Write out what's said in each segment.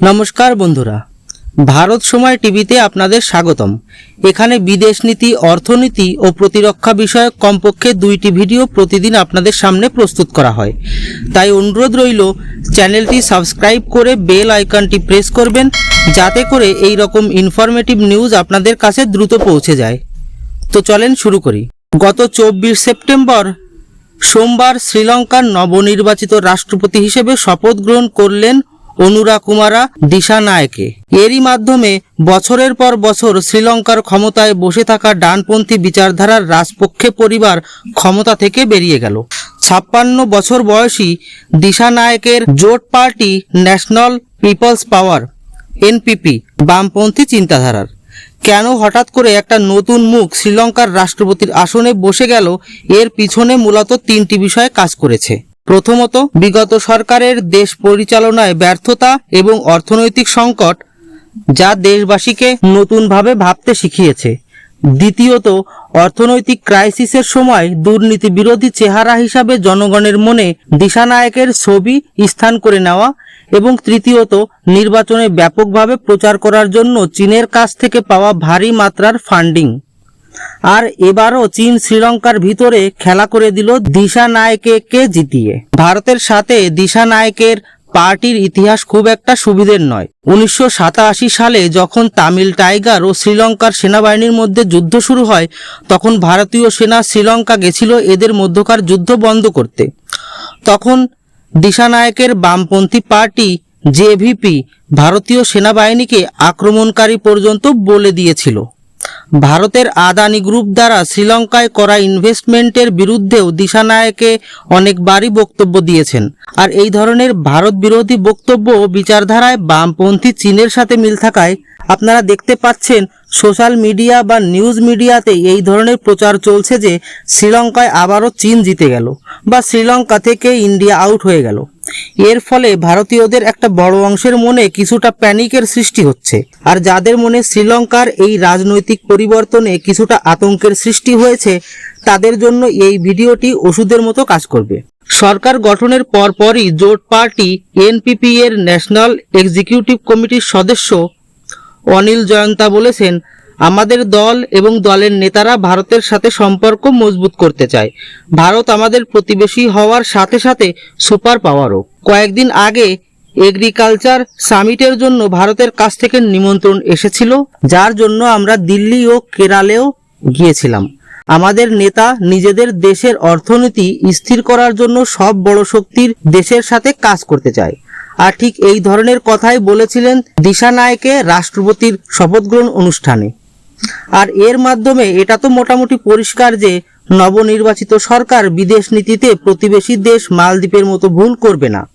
নমস্কার বন্ধুরা। ভারত সময় টিভিতে আপনাদের স্বাগতম। এখানে বিদেশ নীতি, অর্থনীতি ও প্রতিরক্ষা বিষয়ক কমপক্ষে দুইটি ভিডিও প্রতিদিন আপনাদের সামনে প্রস্তুত করা হয়। তাই অনুরোধ রইল, চ্যানেলটি সাবস্ক্রাইব করে বেল আইকনটি প্রেস করবেন, যাতে করে এই রকম ইনফরমেটিভ নিউজ আপনাদের কাছে দ্রুত পৌঁছে যায়। তো চলেন শুরু করি। গত চব্বিশ সেপ্টেম্বর, সোমবার শ্রীলঙ্কার নবনির্বাচিত রাষ্ট্রপতি হিসেবে শপথ গ্রহণ করলেন অনুরা কুমারা দিশানায়কে এরই মাধ্যমে বছরের পর বছর শ্রীলঙ্কার ক্ষমতায় বসে থাকা ডানপন্থী বিচারধারার রাজপক্ষে পরিবার ক্ষমতা থেকে বেরিয়ে গেল। ছাপ্পান্ন বছর বয়সী দিশানায়কের জোট party national peoples power, NPP, বামপন্থী চিন্তাধারার। কেন হঠাৎ করে একটা নতুন মুখ শ্রীলঙ্কার রাষ্ট্রপতির আসনে বসে গেল, এর পিছনে মূলত তিনটি বিষয় কাজ করেছে। প্রথমত, বিগত সরকারের দেশ পরিচালনায় ব্যর্থতা এবং অর্থনৈতিক সংকট যা দেশবাসীকে নতুনভাবে ভাবতে শিখিয়েছে। দ্বিতীয়ত, অর্থনৈতিক ক্রাইসিসের সময় দুর্নীতি বিরোধী চেহারা হিসাবে জনগণের মনে দিশানায়কের ছবি স্থান করে নেওয়া এবং তৃতীয়ত, নির্বাচনে ব্যাপকভাবে প্রচার করার জন্য চীনের কাছ থেকে পাওয়া ভারী মাত্রার ফান্ডিং। আর এবারও চীন শ্রীলঙ্কার ভিতরে খেলা করে দিল দিশা নায়কে জিতিয়ে। ভারতের সাথে দিশা নায়কের পার্টির ইতিহাস খুব একটা সুবিধের নয়। উনিশশো সালে যখন তামিল টাইগার ও শ্রীলঙ্কার সেনাবাহিনীর মধ্যে যুদ্ধ শুরু হয়, তখন ভারতীয় সেনা শ্রীলঙ্কা গেছিল এদের মধ্যকার যুদ্ধ বন্ধ করতে। তখন দিশানায়কের বামপন্থী পার্টি জেভিপি ভারতীয় সেনাবাহিনীকে আক্রমণকারী পর্যন্ত বলে দিয়েছিল। ভারতের আদানি গ্রুপ দ্বারা শ্রীলঙ্কায় করা ইনভেস্টমেন্টের বিরুদ্ধেও দিশানায়কে অনেকবারই বক্তব্য দিয়েছেন। আর এই ধরনের ভারত বিরোধী বক্তব্য বিচারধারায় বামপন্থী চীনের সাথে মিল থাকায় আপনারা দেখতে পাচ্ছেন সোশ্যাল মিডিয়া বা নিউজ মিডিয়াতে এই ধরনের প্রচার চলছে যে শ্রীলঙ্কায় আবারও চীন জিতে গেল বা শ্রীলঙ্কা থেকে ইন্ডিয়া আউট হয়ে গেল। এর ফলে ভারতীয়দের একটা বড় অংশের মনে কিছুটা প্যানিকের সৃষ্টি হচ্ছে। আর যাদের মনে শ্রীলঙ্কার এই রাজনৈতিক পরিবর্তনে কিছুটা আতঙ্কের সৃষ্টি হয়েছে, তাদের জন্য এই ভিডিওটি ওষুধের মতো কাজ করবে। সরকার গঠনের পরপরই জোট পার্টি এনপিপি এর ন্যাশনাল এক্সিকিউটিভ কমিটির সদস্য অনিল জয়ন্তা বলেছেন আমাদের দল এবং দলের নেতারা ভারতের সাথে সম্পর্ক মজবুত করতে চায়। ভারত আমাদের প্রতিবেশী হওয়ার সাথে সাথে সুপার পাওয়ারও। কয়েকদিন আগে এগ্রিকালচার সামিটের জন্য ভারতের কাছ থেকে নিমন্ত্রণ এসেছিল, যার জন্য আমরা দিল্লি ও কেরালেও গিয়েছিলাম। আমাদের নেতা নিজেদের দেশের অর্থনীতি স্থির করার জন্য সব বড় শক্তির দেশের সাথে কাজ করতে চায়। আর ঠিক এই ধরনের কথাই বলেছিলেন দিশা নায়কে রাষ্ট্রপতির শপথ গ্রহণ অনুষ্ঠানে। আর এর মাধ্যমে এটা তো মোটামুটি পরিষ্কার যে নবনির্বাচিত সরকার বিদেশ নীতিতে প্রতিবেশী দেশ মালদ্বীপের মতো ভুল করবে না।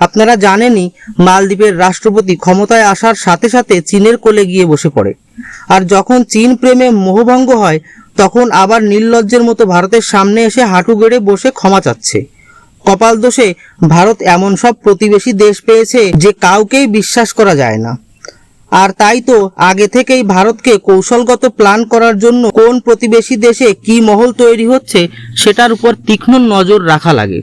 আপনারা জানেনই মালদ্বীপের রাষ্ট্রপতি ক্ষমতায় আসার সাথে সাথে চীনের কোলে গিয়ে বসে পড়ে। আর যখন চীন প্রেমে মোহভঙ্গ হয়, তখন আবার নির্লজ্জের মতো ভারতের সামনে এসে হাঁটু গেড়ে বসে ক্ষমা চাচ্ছে। কপাল দোষে ভারত এমন সব প্রতিবেশী দেশ পেয়েছে যে কাউকেই বিশ্বাস করা যায় না। আর তাই তো আগে থেকেই ভারতকে কৌশলগত প্ল্যান করার জন্য কোন প্রতিবেশী দেশে কি মহল তৈরি হচ্ছে সেটার উপর তীক্ষ্ণ নজর রাখা লাগে।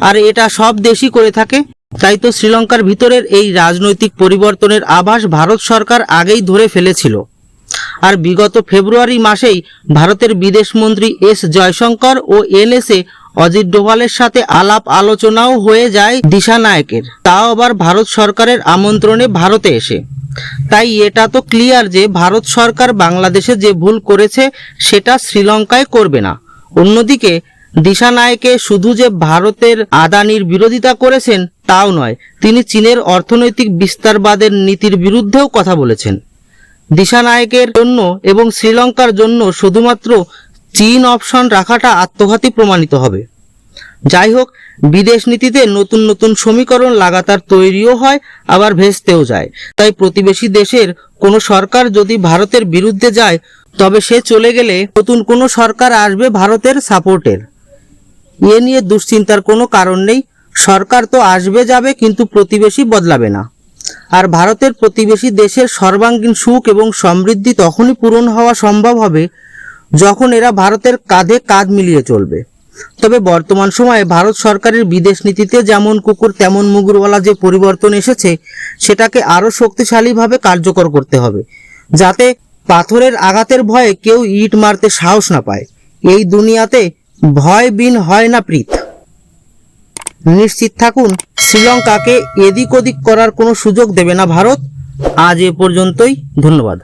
আর এটা সব দেশই করে থাকে। তাই তো শ্রীলঙ্কার ভিতরের এই রাজনৈতিক পরিবর্তনের আভাস ভারত সরকার আগেই ধরে ফেলেছিল। আর বিগত ফেব্রুয়ারি মাসেই ভারতের বিদেশমন্ত্রী এস জয়শঙ্কর ও এনএসএ অজিত ডোভালের সাথে আলাপ আলোচনাও হয়ে যায় দিশা নায়কের তাও আবার ভারত সরকারের আমন্ত্রণে ভারতে এসে। তাই এটা তো ক্লিয়ার যে ভারত সরকার বাংলাদেশে যে ভুল করেছে, সেটা শ্রীলঙ্কায় করবে না। অন্যদিকে দিশা নায়কে শুধু যে ভারতের আদানির বিরোধিতা করেছেন, তাও নয়, তিনি চীনের অর্থনৈতিক বিস্তারবাদের নীতির বিরুদ্ধেও কথা বলেছেন। দিশানায়কের জন্য এবং শ্রীলঙ্কার জন্য শুধুমাত্র চীন অপশন রাখাটা আত্মঘাতী প্রমাণিত হবে। যাই হোক, বিদেশ নীতিতে নতুন নতুন সমীকরণ লাগাতার তৈরিও হয়, আবার ভেস্তেও যায়। তাই প্রতিবেশী দেশের কোনো সরকার যদি ভারতের বিরুদ্ধে যায়, তবে সে চলে গেলে নতুন কোনো সরকার আসবে ভারতের সাপোর্টের। এ নিয়ে দুশ্চিন্তার কোনো কারণ নেই, সরকার তো আসবে যাবে, কিন্তু প্রতিবেশী বদলাবে না। আর ভারতের প্রতিবেশী দেশের সর্বাঙ্গীন সুখ এবং সমৃদ্ধি তখনই পূরণ হওয়া সম্ভব হবে, যখন এরা ভারতের কাঁধে কাঁধ মিলিয়ে চলবে। তবে বর্তমান সময়ে ভারত সরকারের বিদেশ নীতিতে যেমন কুকুর, তেমন মুগুরওয়ালা যে পরিবর্তন এসেছে, সেটাকে আরও শক্তিশালীভাবে কার্যকর করতে হবে, যাতে পাথরের আঘাতের ভয়ে কেউ ইট মারতে সাহস না পায়। এই দুনিয়াতে ভয় বিন হয় না প্রীত। নিশ্চিত থাকুন, শ্রীলঙ্কাকে এদিক ওদিক করার কোনো সুযোগ দেবে না ভারত। আজ এ পর্যন্তই, ধন্যবাদ।